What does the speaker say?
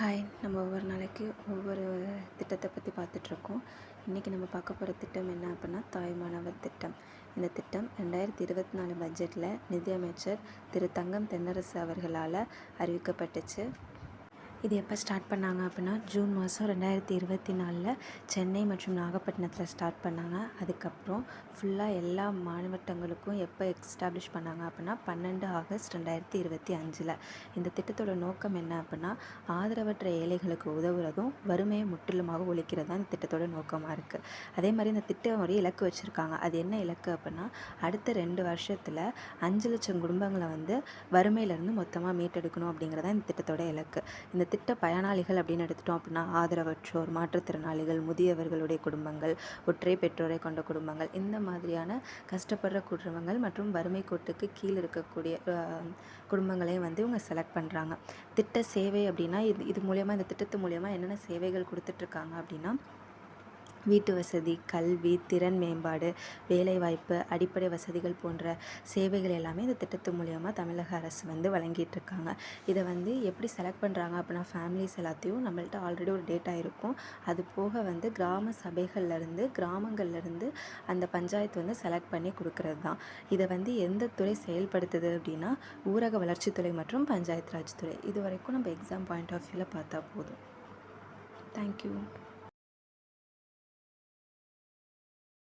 Hi நம்ம ஒவ்வொரு நாளைக்கு ஒவ்வொரு திட்டத்தை பற்றி பார்த்துட்ருக்கோம். இன்றைக்கி நம்ம பார்க்க போகிற திட்டம் என்ன அப்படின்னா தாய் மாணவர் திட்டம். இந்த திட்டம் ரெண்டாயிரத்தி இருபத்தி நாலு பட்ஜெட்டில் நிதியமைச்சர் திரு தங்கம் தென்னரசு அவர்களால் அறிவிக்கப்பட்டுச்சு. இது எப்போ ஸ்டார்ட் பண்ணாங்க அப்படின்னா ஜூன் மாதம் ரெண்டாயிரத்தி இருபத்தி நாலில் சென்னை மற்றும் நாகப்பட்டினத்தில் ஸ்டார்ட் பண்ணாங்க. அதுக்கப்புறம் ஃபுல்லாக எல்லா மாவட்டங்களுக்கும் எப்போ எஸ்டாப்ளிஷ் பண்ணாங்க அப்படின்னா பன்னெண்டு ஆகஸ்ட் ரெண்டாயிரத்தி இருபத்தி அஞ்சில். இந்த திட்டத்தோட நோக்கம் என்ன அப்படின்னா ஆதரவற்ற ஏழைகளுக்கு உதவுறதும் வறுமையை முற்றிலுமாக ஒழிக்கிறது தான் இந்த திட்டத்தோட நோக்கமாக இருக்குது அதே மாதிரி இந்த திட்டம் ஒரு இலக்கு வச்சுருக்காங்க. அது என்ன இலக்கு அப்படின்னா அடுத்த ரெண்டு வருஷத்தில் அஞ்சு லட்சம் குடும்பங்களை வந்து வறுமையிலேருந்து மொத்தமாக மீட்டெடுக்கணும் அப்படிங்கிறதான் இந்த திட்டத்தோட இலக்கு. இந்த திட்ட பயனாளிகள் அப்படின்னு எடுத்துட்டோம் அப்படின்னா ஆதரவற்றோர் மாற்றுத்திறனாளிகள் முதியவர்களுடைய குடும்பங்கள் ஒற்றை பெற்றோரை கொண்ட குடும்பங்கள் இந்த மாதிரியான கஷ்டப்படுற குடும்பங்கள் மற்றும் வறுமை கோட்டுக்கு கீழே இருக்கக்கூடிய குடும்பங்களையும் வந்து இவங்க செலக்ட் பண்ணுறாங்க திட்ட சேவை அப்படின்னா இது இது மூலயமா இந்த திட்டத்து மூலயமா என்னென்ன சேவைகள் கொடுத்துட்ருக்காங்க அப்படின்னா வீட்டு வசதி கல்வி திறன் மேம்பாடு வேலைவாய்ப்பு அடிப்படை வசதிகள் போன்ற சேவைகள் எல்லாமே இந்த திட்டத்து மூலயமா தமிழக அரசு வந்து வழங்கிட்டுருக்காங்க. இதை வந்து எப்படி செலக்ட் பண்ணுறாங்க அப்படின்னா ஃபேமிலிஸ் எல்லாத்தையும் நம்மள்ட்ட ஆல்ரெடி ஒரு டேட்டா இருக்கும். அது போக வந்து கிராம சபைகள்லேருந்து கிராமங்கள்லேருந்து அந்த பஞ்சாயத்து வந்து செலக்ட் பண்ணி கொடுக்கறது தான். இதை வந்து எந்த துறை செயல்படுத்துது அப்படின்னா ஊரக வளர்ச்சித்துறை மற்றும் பஞ்சாயத்து ராஜ் துறை. இது வரைக்கும் நம்ம எக்ஸாம் பாயிண்ட் ஆஃப் வியூவில் பார்த்தா போதும். தேங்க்யூ